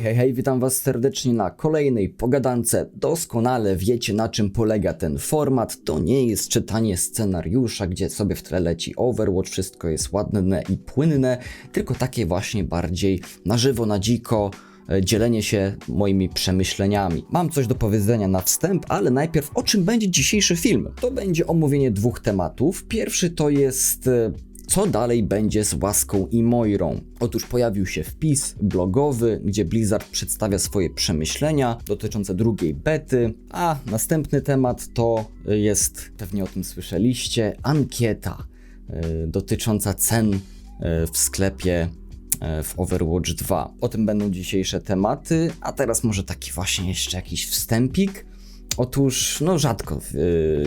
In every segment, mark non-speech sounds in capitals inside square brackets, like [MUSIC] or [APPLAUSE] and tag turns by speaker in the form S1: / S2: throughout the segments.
S1: hej, hej, witam was serdecznie na kolejnej pogadance. Doskonale wiecie na czym polega ten format. To nie jest czytanie scenariusza, gdzie sobie w tle leci Overwatch, wszystko jest ładne i płynne, tylko takie właśnie bardziej na żywo, na dziko, e, dzielenie się moimi przemyśleniami. Mam coś do powiedzenia na wstęp, ale najpierw o czym będzie dzisiejszy film? To będzie omówienie dwóch tematów. Pierwszy to jest e, co dalej będzie z Łaską i Moirą. Otóż pojawił się wpis blogowy, gdzie Blizzard przedstawia swoje przemyślenia dotyczące drugiej bety, a następny temat to jest, pewnie o tym słyszeliście, ankieta y, dotycząca cen y, w sklepie y, w Overwatch 2. O tym będą dzisiejsze tematy, a teraz może taki właśnie jeszcze jakiś wstępik. Otóż, no rzadko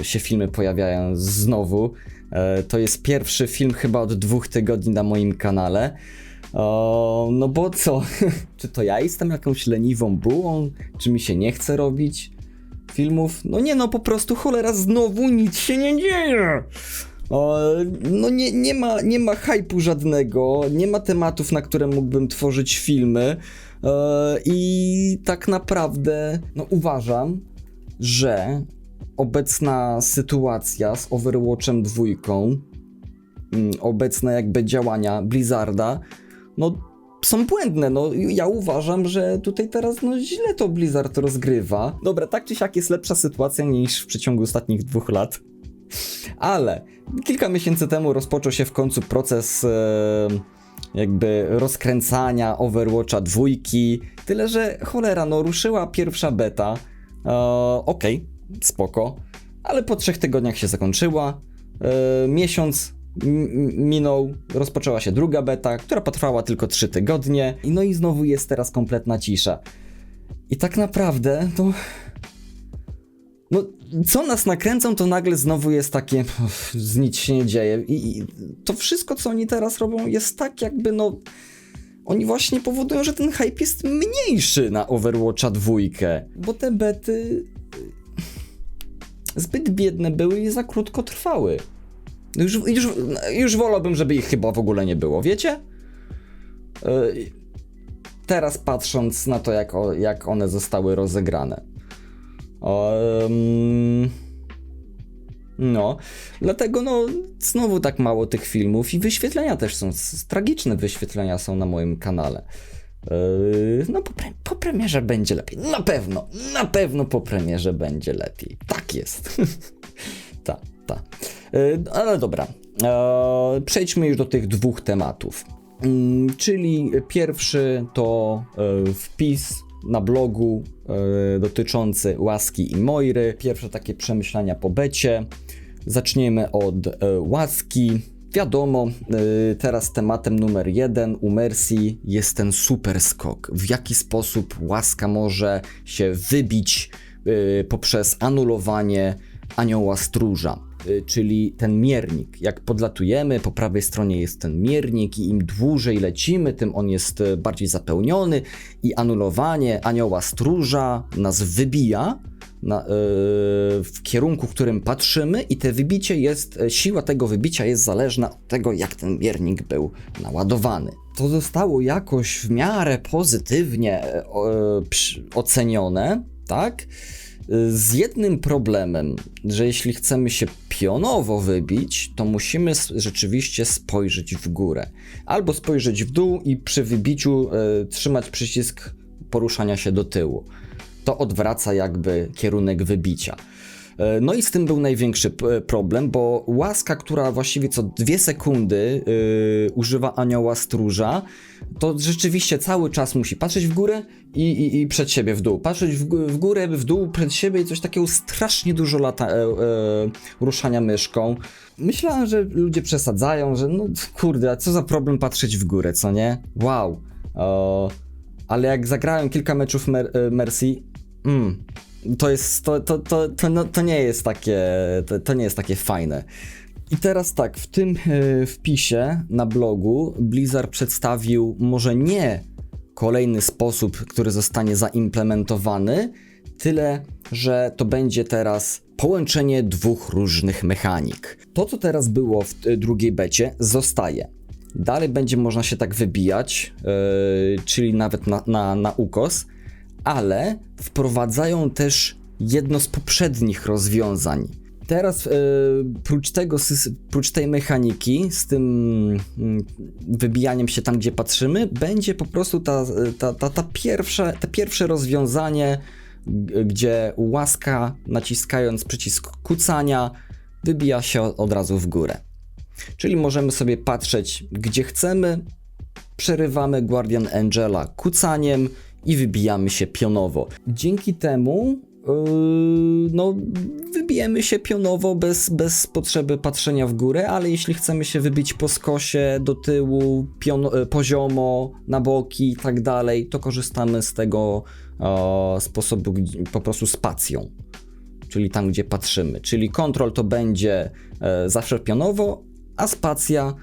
S1: się filmy pojawiają znowu. E, to jest pierwszy film chyba od dwóch tygodni na moim kanale. O, no bo co? [LAUGHS] czy to ja jestem jakąś leniwą bułą? Czy mi się nie chce robić filmów? No nie, no po prostu cholera, znowu nic się nie dzieje. O, no nie, nie, ma, nie ma hypu żadnego, nie ma tematów, na które mógłbym tworzyć filmy. E, I tak naprawdę, no uważam, że obecna sytuacja z Overwatchem 2, mm, obecne jakby działania Blizzarda, no są błędne, no ja uważam, że tutaj teraz no źle to Blizzard rozgrywa. Dobra, tak czy siak jest lepsza sytuacja niż w przeciągu ostatnich dwóch lat. Ale kilka miesięcy temu rozpoczął się w końcu proces e, jakby rozkręcania Overwatcha dwójki. Tyle, że cholera, no ruszyła pierwsza beta. E, Okej, okay spoko, ale po trzech tygodniach się zakończyła. Yy, miesiąc minął, rozpoczęła się druga beta, która potrwała tylko 3 tygodnie, no i znowu jest teraz kompletna cisza. I tak naprawdę, to. No, co nas nakręcą, to nagle znowu jest takie. Z nic się nie dzieje. I, I to wszystko, co oni teraz robią, jest tak, jakby no. Oni właśnie powodują, że ten hype jest mniejszy na Overwatcha 2, bo te bety zbyt biedne były i za krótko trwały. Już, już, już wolałbym, żeby ich chyba w ogóle nie było, wiecie? E, teraz patrząc na to, jak, jak one zostały rozegrane. Um, no, dlatego no, znowu tak mało tych filmów i wyświetlenia też są, tragiczne wyświetlenia są na moim kanale. Yy, no po, pre po, premierze będzie lepiej. Na pewno, na pewno po premierze będzie lepiej. Tak jest. [LAUGHS] tak, tak. Yy, ale dobra. Yy, przejdźmy już do tych dwóch tematów. Yy, czyli pierwszy to wpis na blogu dotyczący łaski i Moiry. Pierwsze takie przemyślenia po becie. Zaczniemy od łaski. Wiadomo, y, teraz tematem numer jeden u Mercy jest ten super skok. W jaki sposób łaska może się wybić y, poprzez anulowanie anioła stróża y, czyli ten miernik. Jak podlatujemy, po prawej stronie jest ten miernik i im dłużej lecimy, tym on jest bardziej zapełniony i anulowanie anioła stróża nas wybija na, yy, w kierunku, którym patrzymy i te wybicie jest, e, siła tego wybicia jest zależna od tego, jak ten miernik był naładowany. To zostało jakoś w miarę pozytywnie yy, ocenione, tak? Z jednym problemem, że jeśli chcemy się pionowo wybić, to musimy rzeczywiście spojrzeć w górę. Albo spojrzeć w dół i przy wybiciu y, trzymać przycisk poruszania się do tyłu to odwraca jakby kierunek wybicia. E, no i z tym był największy problem, bo łaska, która właściwie co dwie sekundy yy, używa anioła stróża, to rzeczywiście cały czas musi patrzeć w górę i, i, i przed siebie w dół. Patrzeć w, w, górę, w dół, przed siebie i coś takiego strasznie dużo lata e, ruszania myszką. Myślałem, że ludzie przesadzają, że no kurde, a co za problem patrzeć w górę, co nie? Wow. ale jak zagrałem kilka meczów Mer Mercy, Mm, to jest, to, to, to, to, no, to nie jest takie, to, to nie jest takie fajne. I teraz tak, w tym yy, wpisie na blogu Blizzard przedstawił może nie kolejny sposób, który zostanie zaimplementowany, tyle, że to będzie teraz połączenie dwóch różnych mechanik. To, co teraz było w drugiej becie, zostaje. dalej będzie można się tak wybijać, yy, czyli nawet na, na, na ukos, ale wprowadzają też jedno z poprzednich rozwiązań. Teraz, yy, prócz tego, prócz tej mechaniki, z tym mm, wybijaniem się tam, gdzie patrzymy, będzie po prostu ta, ta, ta, ta pierwsze, te pierwsze rozwiązanie, gdzie łaska, naciskając przycisk kucania, wybija się od razu w górę. Czyli możemy sobie patrzeć, gdzie chcemy, przerywamy Guardian Angela kucaniem i wybijamy się pionowo. Dzięki temu yy, no, wybijemy się pionowo bez, bez potrzeby patrzenia w górę, ale jeśli chcemy się wybić po skosie, do tyłu, piono, e, poziomo, na boki i tak dalej, to korzystamy z tego e, sposobu po prostu spacją. Czyli tam, gdzie patrzymy. Czyli kontrol to będzie e, zawsze pionowo, a spacja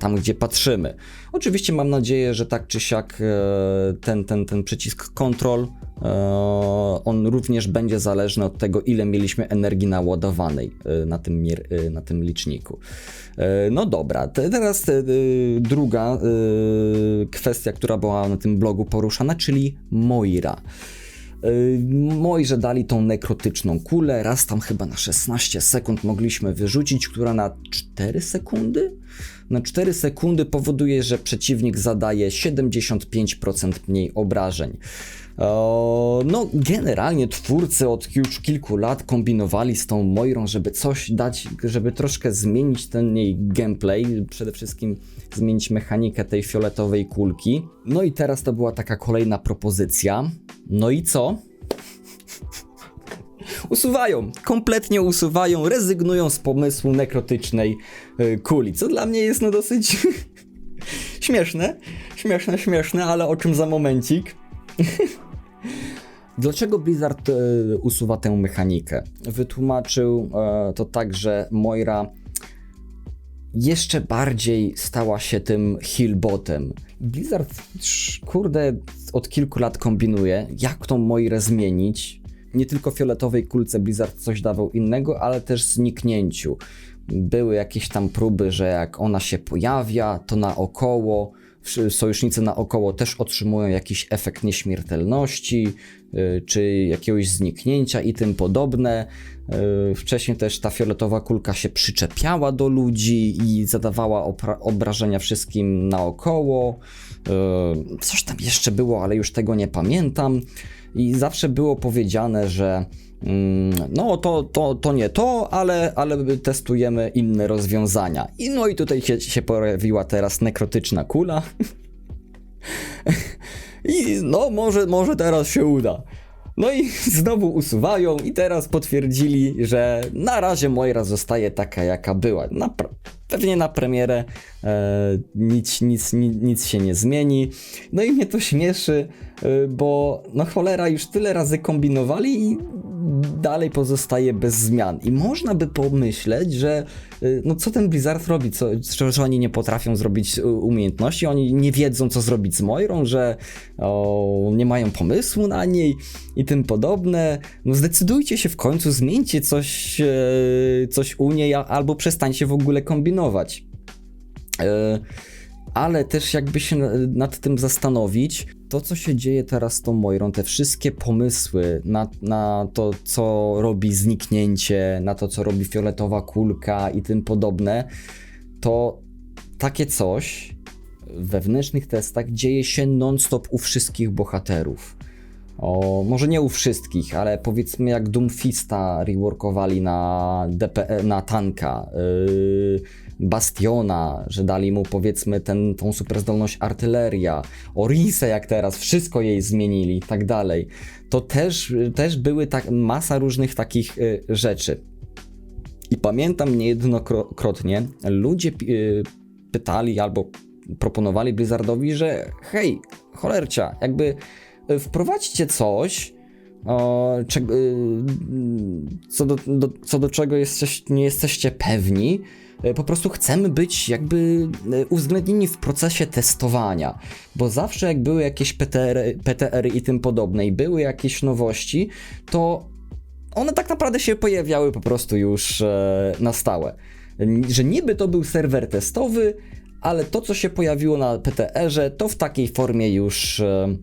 S1: tam, gdzie patrzymy. Oczywiście mam nadzieję, że tak czy siak e, ten, ten, ten przycisk kontrol, e, on również będzie zależny od tego, ile mieliśmy energii naładowanej e, na tym, na tym liczniku. No dobra, te- teraz druga kwestia, która była na tym blogu poruszana, czyli Moira. Yy, Mojże dali tą nekrotyczną kulę, raz tam chyba na 16 sekund mogliśmy wyrzucić, która na 4 sekundy? Na 4 sekundy powoduje, że przeciwnik zadaje 75% mniej obrażeń. No, generalnie twórcy od już kilku lat kombinowali z tą Moirą, żeby coś dać, żeby troszkę zmienić ten jej gameplay, przede wszystkim zmienić mechanikę tej fioletowej kulki. No i teraz to była taka kolejna propozycja. No i co? [LAUGHS] Usuwają, kompletnie usuwają, rezygnują z pomysłu nekrotycznej y, kuli, co dla mnie jest no dosyć [LAUGHS] śmieszne, śmieszne, śmieszne, ale o czym za momencik. [LAUGHS] Dlaczego Blizzard e, usuwa tę mechanikę? Wytłumaczył e, to tak, że Moira jeszcze bardziej stała się tym healbotem. Blizzard, kurde, od kilku lat kombinuje, jak tą Moirę zmienić. Nie tylko fioletowej kulce Blizzard coś dawał innego, ale też zniknięciu. Były jakieś tam próby, że jak ona się pojawia, to naokoło, sojusznicy naokoło też otrzymują jakiś efekt nieśmiertelności, y, czy jakiegoś zniknięcia i tym podobne. Y, Wcześniej też ta fioletowa kulka się przyczepiała do ludzi i zadawała obrażenia wszystkim naokoło. Y, Coś tam jeszcze było, ale już tego nie pamiętam. I zawsze było powiedziane, że no to, to, to nie to, ale, ale testujemy inne rozwiązania. I no i tutaj się, się pojawiła teraz nekrotyczna kula. [LAUGHS] I no może, może teraz się uda. No i [LAUGHS] znowu usuwają i teraz potwierdzili, że na razie Moira zostaje taka jaka była. Na, pewnie na premierę e, nic, nic, nic, nic się nie zmieni. No i mnie to śmieszy, e, bo no cholera już tyle razy kombinowali i dalej pozostaje bez zmian. I można by pomyśleć, że y, no co ten Blizzard robi, co, że, oni nie potrafią zrobić y, umiejętności, oni nie wiedzą co zrobić z Moirą, że o, nie mają pomysłu na niej i tym podobne. No zdecydujcie się w końcu, zmieńcie coś, e, coś u niej albo przestańcie w ogóle kombinować. Ale też jakby się na- nad tym zastanowić, to co się dzieje teraz z tą Moirą, te wszystkie pomysły na, na to, co robi zniknięcie, na to, co robi fioletowa kulka i tym podobne, to takie coś wewnętrznych testach dzieje się non-stop u wszystkich bohaterów. O, może nie u wszystkich, ale powiedzmy jak Doomfista reworkowali na, DP, na tanka, yy, Bastiona, że dali mu powiedzmy ten, tą super zdolność artyleria, Orisę jak teraz, wszystko jej zmienili i tak dalej. To też, też były tak, masa różnych takich y, rzeczy. I pamiętam niejednokrotnie ludzie y, pytali albo proponowali Blizzardowi, że hej, cholercia, jakby wprowadźcie coś, o, czego, y, co, do, do, co do czego jesteś, nie jesteście pewni. Po prostu chcemy być jakby uwzględnieni w procesie testowania, bo zawsze jak były jakieś PTR, PTR i tym podobne i były jakieś nowości, to one tak naprawdę się pojawiały po prostu już e, na stałe. Że niby to był serwer testowy, ale to, co się pojawiło na PTR-ze, to w takiej formie już e,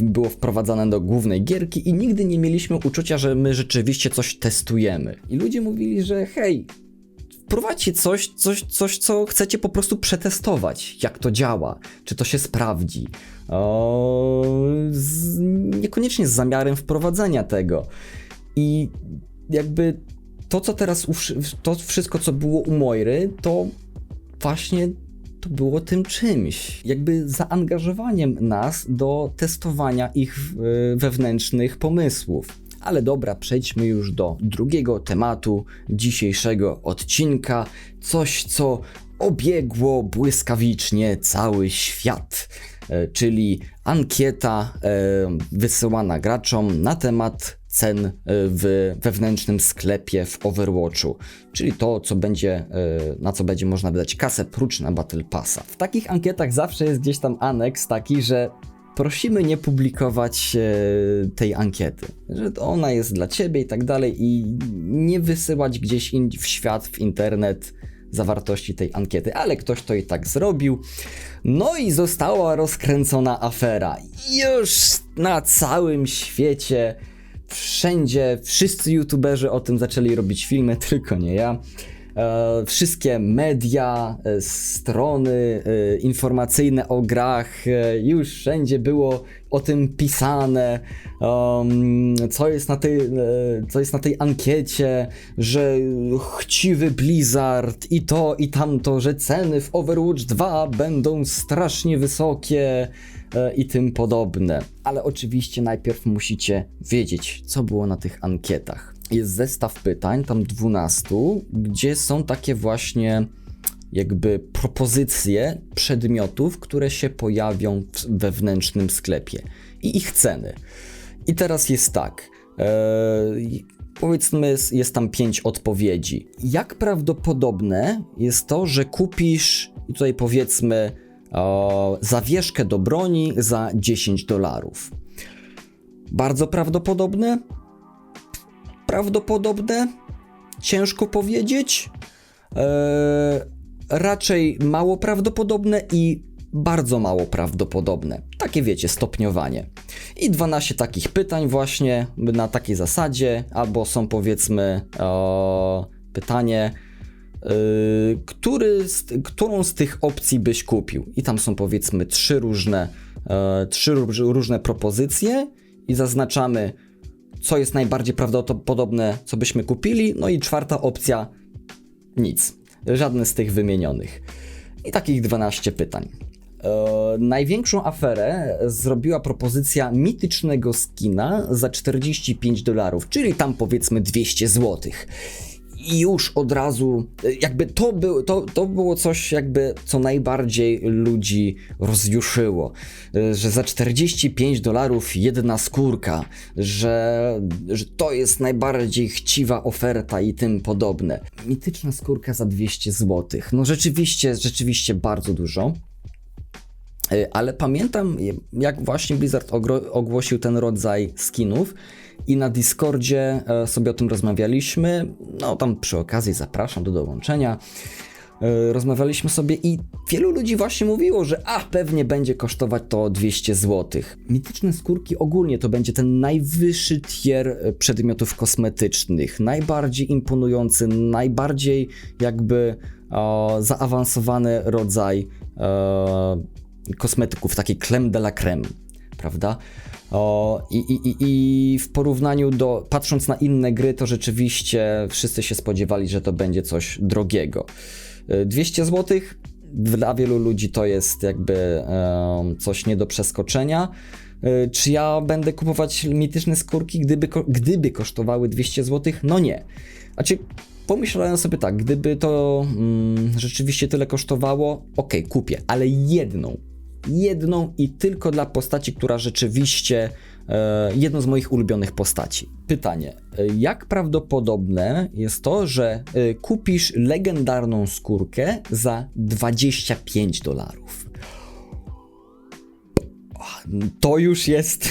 S1: było wprowadzane do głównej gierki i nigdy nie mieliśmy uczucia, że my rzeczywiście coś testujemy. I ludzie mówili, że hej, wprowadźcie coś, coś, coś, co chcecie po prostu przetestować, jak to działa, czy to się sprawdzi. O, z, niekoniecznie z zamiarem wprowadzenia tego. I jakby to, co teraz, to wszystko, co było u Moiry, to właśnie było tym czymś. Jakby zaangażowaniem nas do testowania ich e, wewnętrznych pomysłów. Ale dobra, przejdźmy już do drugiego tematu dzisiejszego odcinka. Coś, co obiegło błyskawicznie cały świat, e, czyli ankieta e, wysyłana graczom na temat cen e, w wewnętrznym sklepie w Overwatchu, czyli to, co będzie, e, na co będzie można wydać kasę prócz na Battle Passa. W takich ankietach zawsze jest gdzieś tam aneks taki, że prosimy nie publikować e, tej ankiety, że ona jest dla ciebie i tak dalej i nie wysyłać gdzieś w świat, w internet zawartości tej ankiety, ale ktoś to i tak zrobił. No i została rozkręcona afera. Już na całym świecie wszędzie, wszyscy youtuberzy o tym zaczęli robić filmy, [LAUGHS] tylko nie ja. E, wszystkie media, e, strony e, informacyjne o grach, już wszędzie było o tym pisane, co, jest na tej, co jest na tej ankiecie, że chciwy Blizzard i to i tamto, że ceny w Overwatch 2 będą strasznie wysokie, i tym podobne. Ale oczywiście najpierw musicie wiedzieć, co było na tych ankietach. Jest zestaw pytań, tam 12, gdzie są takie właśnie jakby propozycje przedmiotów, które się pojawią w wewnętrznym sklepie i ich ceny. I teraz jest tak. Ee, powiedzmy, jest tam pięć odpowiedzi. Jak prawdopodobne jest to, że kupisz, i tutaj powiedzmy, zawieszkę do broni za 10 dolarów. Bardzo prawdopodobne? Prawdopodobne? Ciężko powiedzieć. Eee, raczej mało prawdopodobne i bardzo mało prawdopodobne. Takie wiecie, stopniowanie. I 12 takich pytań właśnie na takiej zasadzie, albo są powiedzmy o, pytanie, który z, którą z tych opcji byś kupił. I tam są powiedzmy trzy różne, e, trzy różne propozycje i zaznaczamy, co jest najbardziej prawdopodobne, co byśmy kupili. No i czwarta opcja, nic. Żadne z tych wymienionych. I takich 12 pytań. E, największą aferę zrobiła propozycja mitycznego skina za 45 dolarów, czyli tam powiedzmy 200 złotych i już od razu, jakby to, był, to, to było coś jakby, co najbardziej ludzi rozjuszyło, że za 45 dolarów jedna skórka, że, że to jest najbardziej chciwa oferta i tym podobne. Mityczna skórka za 200 zł, no rzeczywiście, rzeczywiście bardzo dużo. Ale pamiętam, jak właśnie Blizzard ogłosił ten rodzaj skinów, i na Discordzie e, sobie o tym rozmawialiśmy. No tam przy okazji zapraszam do dołączenia. E, rozmawialiśmy sobie i wielu ludzi właśnie mówiło, że a pewnie będzie kosztować to 200 zł. Mityczne skórki ogólnie to będzie ten najwyższy tier e, przedmiotów kosmetycznych, najbardziej imponujący, najbardziej jakby o, zaawansowany rodzaj o, kosmetyków, taki creme de la creme, prawda? O, i, i, I w porównaniu do, patrząc na inne gry, to rzeczywiście wszyscy się spodziewali, że to będzie coś drogiego. 200 zł dla wielu ludzi to jest jakby um, coś nie do przeskoczenia. E, czy ja będę kupować mityczne skórki, gdyby, gdyby kosztowały 200 zł? No nie. Znaczy, pomyślałem sobie tak, gdyby to mm, rzeczywiście tyle kosztowało, ok, kupię, ale jedną, jedną i tylko dla postaci, która rzeczywiście e, jedną z moich ulubionych postaci. Pytanie: e, jak prawdopodobne jest to, że e, kupisz legendarną skórkę za 25 dolarów? To już jest.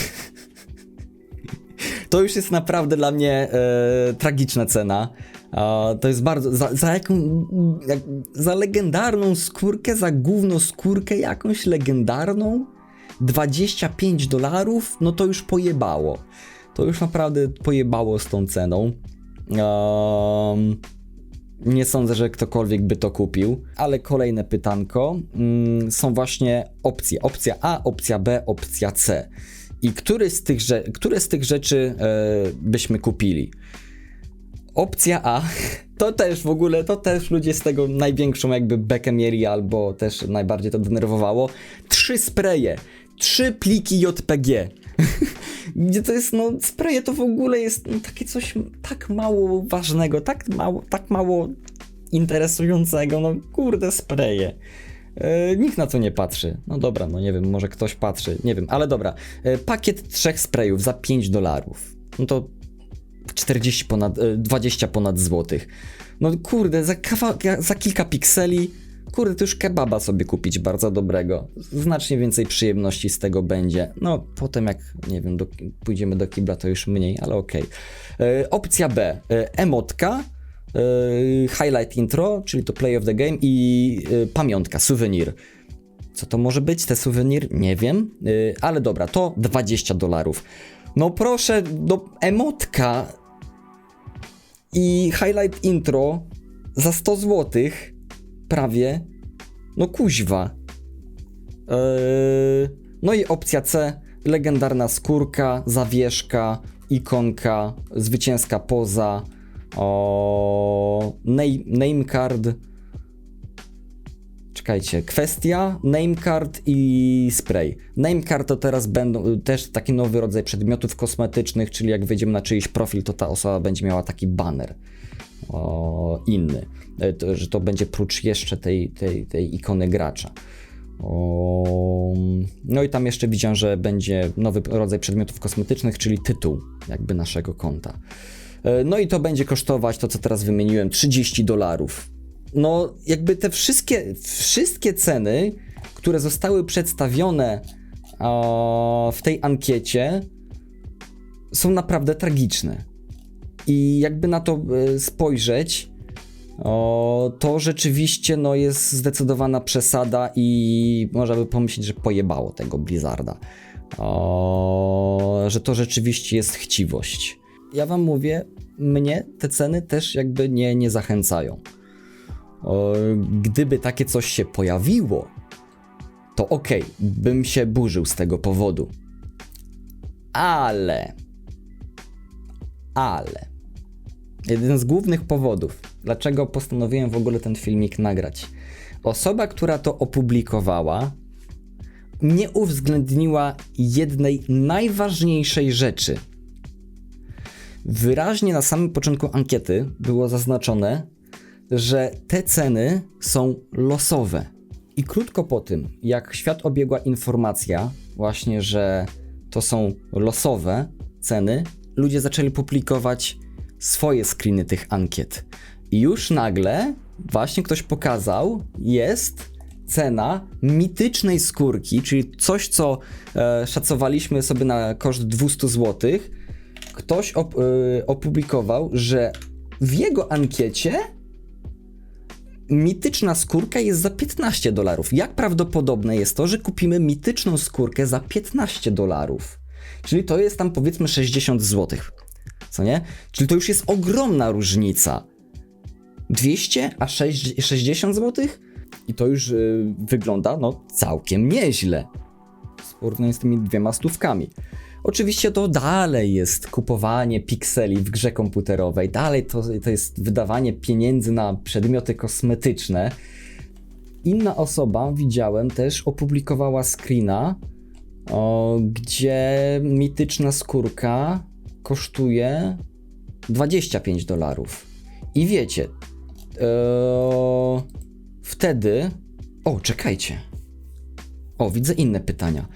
S1: To już jest naprawdę dla mnie e, tragiczna cena. A, to jest bardzo. Za, za jaką. Jak, za legendarną skórkę, za gówno skórkę jakąś legendarną 25 dolarów, no to już pojebało. To już naprawdę pojebało z tą ceną. Um, nie sądzę, że ktokolwiek by to kupił, ale kolejne pytanko mm, są właśnie opcje. Opcja A, opcja B, opcja C. I który z tych, które z tych rzeczy e, byśmy kupili? Opcja A, [LAUGHS] to też w ogóle, to też ludzie z tego największą jakby bekę mieli, albo też najbardziej to denerwowało. Trzy spreje, trzy pliki JPG. [LAUGHS] Gdzie to jest, no spreje to w ogóle jest no, takie coś tak mało ważnego, tak mało, tak mało interesującego, no kurde spreje. E, nikt na to nie patrzy. No dobra, no nie wiem, może ktoś patrzy, nie wiem, ale dobra. E, pakiet trzech sprayów za 5 dolarów. No to 40 ponad, e, 20 ponad złotych. No kurde, za, kawa, za kilka pikseli, kurde, to już kebaba sobie kupić bardzo dobrego. Znacznie więcej przyjemności z tego będzie. No, potem jak, nie wiem, do, pójdziemy do kibla, to już mniej, ale okej. E, Opcja B, e, emotka, e, highlight intro, czyli to play of the game i e, pamiątka, souvenir. Co to może być, te souvenir? Nie wiem, e, ale dobra, to 20 dolarów. No proszę, do emotka i highlight intro za 100 zł prawie. No kuźwa. No i opcja C, legendarna skórka, zawieszka, ikonka, zwycięska poza, o, name, name card. Czekajcie, kwestia, name card i spray. Name card to teraz będą też taki nowy rodzaj przedmiotów kosmetycznych, czyli jak wejdziemy na czyjś profil, to ta osoba będzie miała taki banner o, inny, E, to, że to będzie prócz jeszcze tej, tej, tej ikony gracza. O, no i tam jeszcze widziałem, że będzie nowy rodzaj przedmiotów kosmetycznych, czyli tytuł jakby naszego konta. E, No i to będzie kosztować to, co teraz wymieniłem, 30 dolarów. No, jakby te wszystkie, wszystkie ceny, które zostały przedstawione o, w tej ankiecie, są naprawdę tragiczne. I jakby na to e, spojrzeć, o, to rzeczywiście no, jest zdecydowana przesada i można by pomyśleć, że pojebało tego Blizzarda. O, że to rzeczywiście jest chciwość. Ja wam mówię, mnie te ceny też jakby nie, nie zachęcają. Gdyby takie coś się pojawiło, to okej, bym się burzył z tego powodu. Ale. Ale. Jeden z głównych powodów, dlaczego postanowiłem w ogóle ten filmik nagrać. Osoba, która to opublikowała, nie uwzględniła jednej najważniejszej rzeczy. Wyraźnie na samym początku ankiety było zaznaczone, że te ceny są losowe. I krótko po tym, jak świat obiegła informacja, właśnie, że to są losowe ceny, ludzie zaczęli publikować swoje screeny tych ankiet. I już nagle właśnie ktoś pokazał, jest cena mitycznej skórki, czyli coś, co e, szacowaliśmy sobie na koszt 200 zł. Ktoś op, e, opublikował, że w jego ankiecie mityczna skórka jest za 15 dolarów. Jak prawdopodobne jest to, że kupimy mityczną skórkę za 15 dolarów? Czyli to jest tam powiedzmy 60 zł. Co nie? Czyli to już jest ogromna różnica. 200 a 6, 60 zł? I to już y, wygląda no całkiem nieźle. W porównaniu z tymi dwiema stówkami. Oczywiście to dalej jest kupowanie pikseli w grze komputerowej, dalej to, to jest wydawanie pieniędzy na przedmioty kosmetyczne. Inna osoba, widziałem też, opublikowała screena, o, gdzie mityczna skórka kosztuje 25 dolarów. I wiecie, e, wtedy. O, czekajcie. O, widzę inne pytania.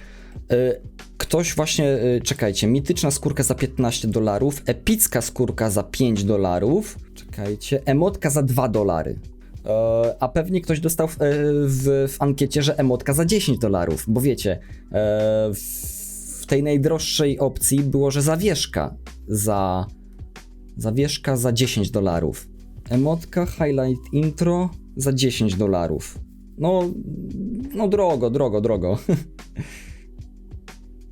S1: Ktoś właśnie, e, czekajcie, mityczna skórka za 15 dolarów, epicka skórka za 5 dolarów, czekajcie, emotka za 2 dolary. E, A pewnie ktoś dostał w, e, w, w ankiecie, że emotka za 10 dolarów, bo wiecie, e, w tej najdroższej opcji było, że zawieszka za zawieszka za 10 dolarów. Emotka Highlight Intro za 10 dolarów. No, no drogo, drogo, drogo. [LAUGHS]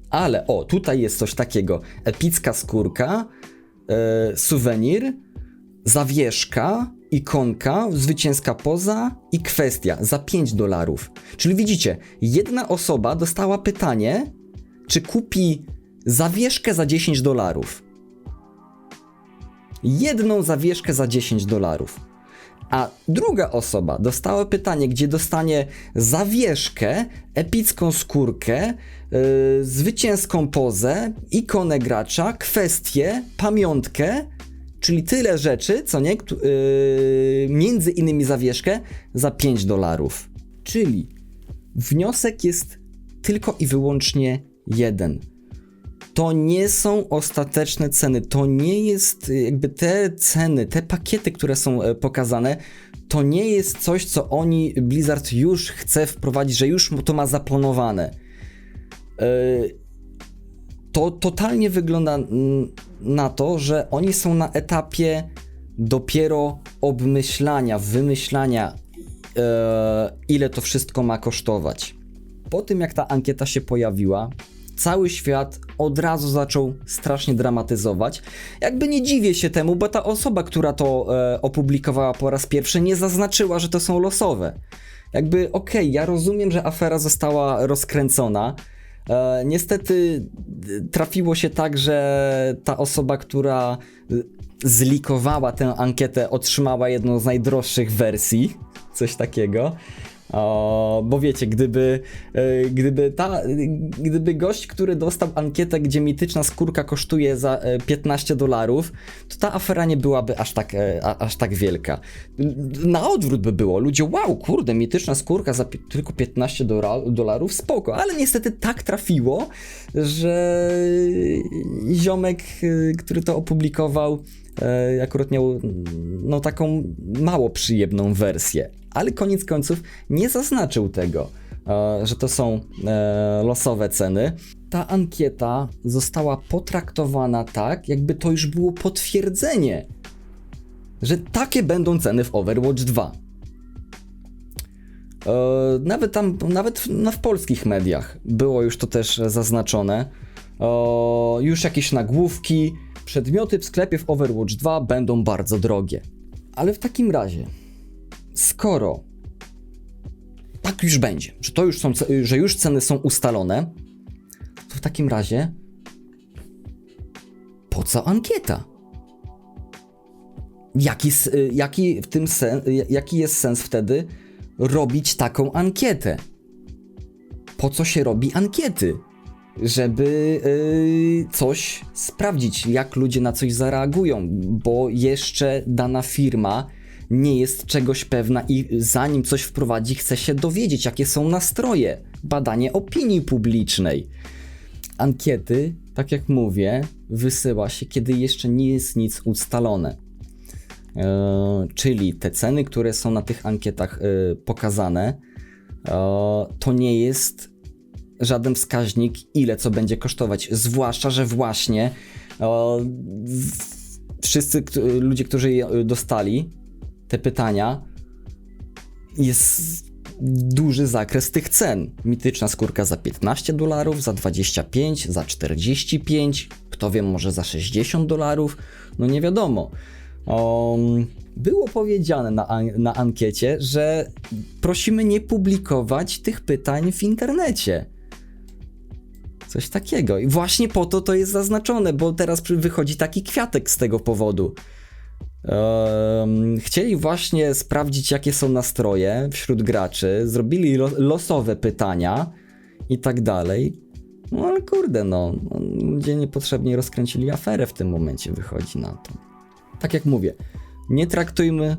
S1: Ale o, tutaj jest coś takiego. Epicka skórka, e, suwenir, zawieszka, ikonka, zwycięska poza i kwestia za 5 dolarów. Czyli widzicie, jedna osoba dostała pytanie, czy kupi zawieszkę za 10 dolarów. Jedną zawieszkę za 10 dolarów. A druga osoba dostała pytanie, gdzie dostanie zawieszkę, epicką skórkę, yy, zwycięską pozę, ikonę gracza, kwestię, pamiątkę, czyli tyle rzeczy, co nie, yy, między innymi zawieszkę za 5 dolarów. Czyli wniosek jest tylko i wyłącznie jeden. To nie są ostateczne ceny, to nie jest y, jakby te ceny, te pakiety, które są e, pokazane, to nie jest coś, co oni, Blizzard już chce wprowadzić, że już to ma zaplanowane. E, To totalnie wygląda na to, że oni są na etapie dopiero obmyślania, wymyślania, e, ile to wszystko ma kosztować. Po tym, jak ta ankieta się pojawiła, cały świat od razu zaczął strasznie dramatyzować. Jakby nie dziwię się temu, bo ta osoba, która to e, opublikowała po raz pierwszy, nie zaznaczyła, że to są losowe. Jakby, okej, ja rozumiem, że afera została rozkręcona. E, niestety d- trafiło się tak, że ta osoba, która y, zlikowała tę ankietę, otrzymała jedną z najdroższych wersji, coś takiego. O, bo wiecie, gdyby, e, gdyby, ta, gdyby gość, który dostał ankietę, gdzie mityczna skórka kosztuje za e, 15 dolarów, to ta afera nie byłaby aż tak, e, aż tak wielka. Na odwrót by było. Ludzie, wow, kurde, mityczna skórka za tylko 15 dora- dolarów, spoko. Ale niestety tak trafiło, że ziomek, e, który to opublikował, e, akurat miał no, taką mało przyjemną wersję. Ale koniec końców nie zaznaczył tego, e, że to są e, losowe ceny. Ta ankieta została potraktowana tak, jakby to już było potwierdzenie, że takie będą ceny w Overwatch 2. E, Nawet tam, nawet w, no, w polskich mediach było już to też zaznaczone. O, już jakieś nagłówki. Przedmioty w sklepie w Overwatch 2 będą bardzo drogie. Ale w takim razie, skoro tak już będzie, że to już są, że już ceny są ustalone, to w takim razie po co ankieta? Jaki, y, jaki, w tym sen, y, jaki jest sens wtedy robić taką ankietę? Po co się robi ankiety? Żeby y, coś sprawdzić, jak ludzie na coś zareagują, bo jeszcze dana firma nie jest czegoś pewna i zanim coś wprowadzi, chce się dowiedzieć, jakie są nastroje, badanie opinii publicznej. Ankiety, tak jak mówię, wysyła się, kiedy jeszcze nie jest nic ustalone. E, czyli te ceny, które są na tych ankietach e, pokazane, e, to nie jest żaden wskaźnik, ile co będzie kosztować. Zwłaszcza, że właśnie w- wszyscy ludzie, którzy e, dostali te pytania, jest duży zakres tych cen. Mityczna skórka za 15 dolarów, za 25, za 45, kto wie, może za 60 dolarów, no nie wiadomo. Było powiedziane na, na ankiecie, że prosimy nie publikować tych pytań w internecie. Coś takiego. I właśnie po to to jest zaznaczone, bo teraz wychodzi taki kwiatek z tego powodu. Em, chcieli właśnie sprawdzić, jakie są nastroje wśród graczy, zrobili lo losowe pytania i tak dalej. No ale kurde, no, no, ludzie niepotrzebnie rozkręcili aferę w tym momencie, wychodzi na to. Tak jak mówię, nie traktujmy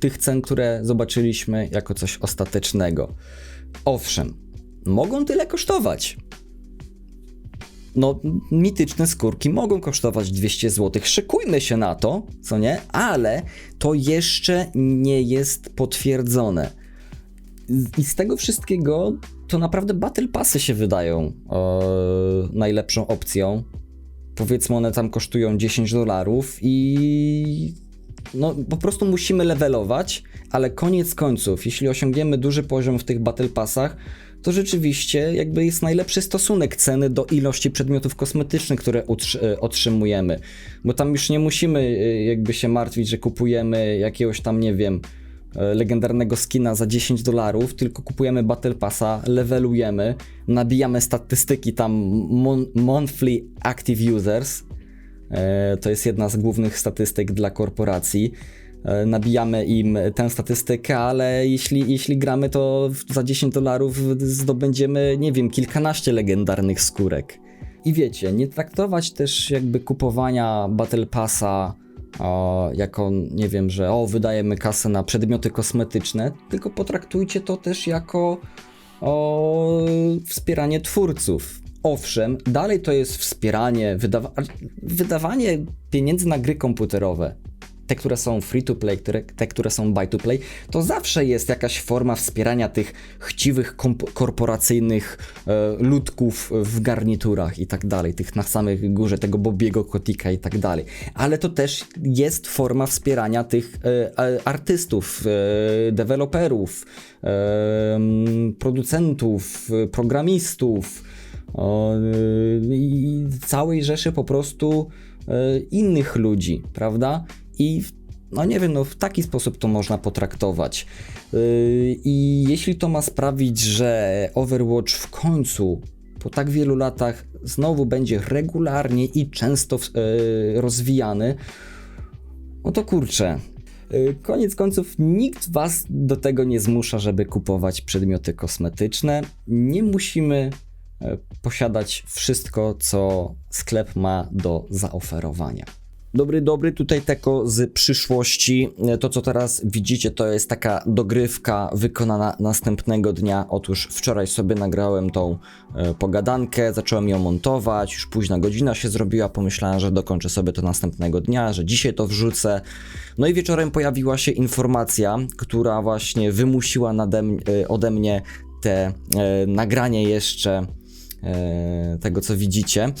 S1: tych cen, które zobaczyliśmy, jako coś ostatecznego. Owszem, mogą tyle kosztować. No, mityczne skórki mogą kosztować 200 zł. Szykujmy się na to, co nie? Ale to jeszcze nie jest potwierdzone. I z tego wszystkiego to naprawdę Battle Passy się wydają e, najlepszą opcją. Powiedzmy, one tam kosztują 10 dolarów i no po prostu musimy levelować, ale koniec końców, jeśli osiągniemy duży poziom w tych Battle Passach, to rzeczywiście jakby jest najlepszy stosunek ceny do ilości przedmiotów kosmetycznych, które e, otrzymujemy. Bo tam już nie musimy e, jakby się martwić, że kupujemy jakiegoś tam, nie wiem, e, legendarnego skina za 10 dolarów, tylko kupujemy Battle Passa, levelujemy, nabijamy statystyki tam mon- monthly active users, To jest jedna z głównych statystyk dla korporacji. E, Nabijamy im tę statystykę, ale jeśli, jeśli gramy, to za 10 dolarów zdobędziemy, nie wiem, kilkanaście legendarnych skórek. I wiecie, nie traktować też jakby kupowania Battle Passa o, jako, nie wiem, że o, wydajemy kasę na przedmioty kosmetyczne, tylko potraktujcie to też jako o wspieranie twórców. Owszem, dalej to jest wspieranie, wydawa wydawanie pieniędzy na gry komputerowe. Te, które są free to play, które, te, które są buy to play, to zawsze jest jakaś forma wspierania tych chciwych korporacyjnych e, ludków w garniturach i tak dalej, tych na samych górze, tego Bobiego Kotika i tak dalej. Ale to też jest forma wspierania tych e, e, artystów, e, deweloperów, e, producentów, e, programistów, i całej rzeszy po prostu y, innych ludzi, prawda? I no nie wiem, no w taki sposób to można potraktować. Y, I jeśli to ma sprawić, że Overwatch w końcu po tak wielu latach znowu będzie regularnie i często y, rozwijany, no to kurczę. y, Koniec końców, nikt was do tego nie zmusza, żeby kupować przedmioty kosmetyczne. Nie musimy e, posiadać wszystko, co sklep ma do zaoferowania. Dobry, dobry, tutaj tylko z przyszłości. To, co teraz widzicie, to jest taka dogrywka wykonana następnego dnia. Otóż wczoraj sobie nagrałem tą e, pogadankę, zacząłem ją montować, już późna godzina się zrobiła, pomyślałem, że dokończę sobie to następnego dnia, że dzisiaj to wrzucę. No i wieczorem pojawiła się informacja, która właśnie wymusiła nade, e, ode mnie te e, nagranie jeszcze e, tego, co widzicie.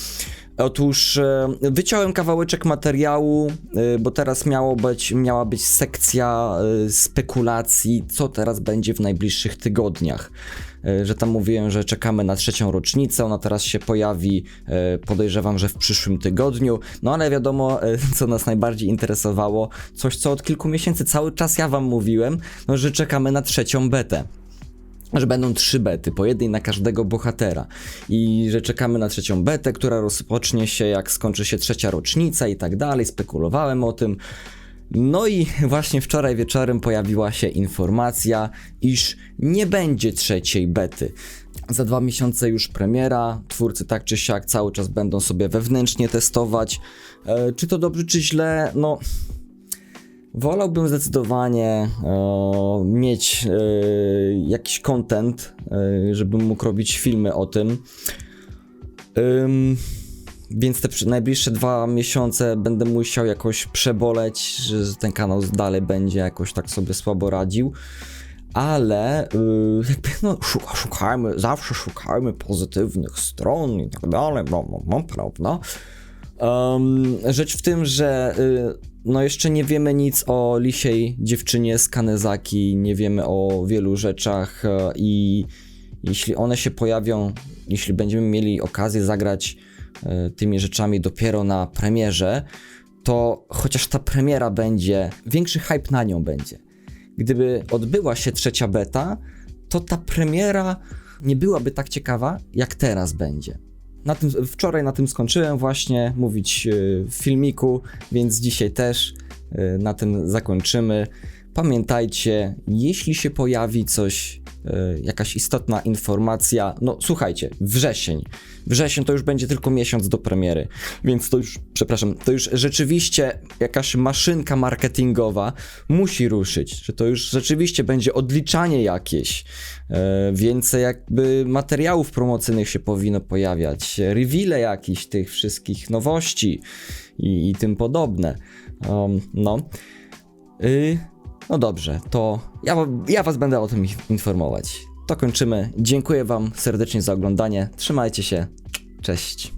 S1: Otóż e, wyciąłem kawałeczek materiału, e, bo teraz miało być, miała być sekcja e, spekulacji, co teraz będzie w najbliższych tygodniach. Że tam mówiłem, że czekamy na trzecią rocznicę, ona teraz się pojawi, podejrzewam, że w przyszłym tygodniu. No ale wiadomo, co nas najbardziej interesowało, coś co od kilku miesięcy cały czas ja wam mówiłem, no, że czekamy na trzecią betę że będą trzy bety, po jednej na każdego bohatera. I że czekamy na trzecią betę, która rozpocznie się jak skończy się trzecia rocznica i tak dalej. Spekulowałem o tym. No i właśnie wczoraj wieczorem pojawiła się informacja, iż nie będzie trzeciej bety. Za dwa miesiące już premiera, twórcy tak czy siak cały czas będą sobie wewnętrznie testować. E, czy to dobrze, czy źle? No, Wolałbym zdecydowanie e, mieć e, jakiś content, e, żebym mógł robić filmy o tym. Ym, więc te najbliższe dwa miesiące będę musiał jakoś przeboleć, że ten kanał dalej będzie jakoś tak sobie słabo radził. Ale y, jakby no, szuka, szukajmy, zawsze szukajmy pozytywnych stron i tak dalej, no, no, no prawda? Um, rzecz w tym, że y, no jeszcze nie wiemy nic o lisiej dziewczynie z Kanezaki, nie wiemy o wielu rzeczach e, i jeśli one się pojawią, jeśli będziemy mieli okazję zagrać e, tymi rzeczami dopiero na premierze, to chociaż ta premiera będzie, większy hype na nią będzie. Gdyby odbyła się trzecia beta, to ta premiera nie byłaby tak ciekawa, jak teraz będzie. Na tym, wczoraj na tym skończyłem właśnie mówić yy, w filmiku, więc dzisiaj też yy, na tym zakończymy. Pamiętajcie, jeśli się pojawi coś, yy, jakaś istotna informacja, no słuchajcie, wrzesień. Wrzesień to już będzie tylko miesiąc do premiery, więc to już, przepraszam, to już rzeczywiście jakaś maszynka marketingowa musi ruszyć, że to już rzeczywiście będzie odliczanie jakieś. E, więcej jakby materiałów promocyjnych się powinno pojawiać, reveale jakichś tych wszystkich nowości i, i tym podobne. Um, no. Y, no dobrze, to ja, ja was będę o tym informować. To kończymy. Dziękuję wam serdecznie za oglądanie. Trzymajcie się. Cześć.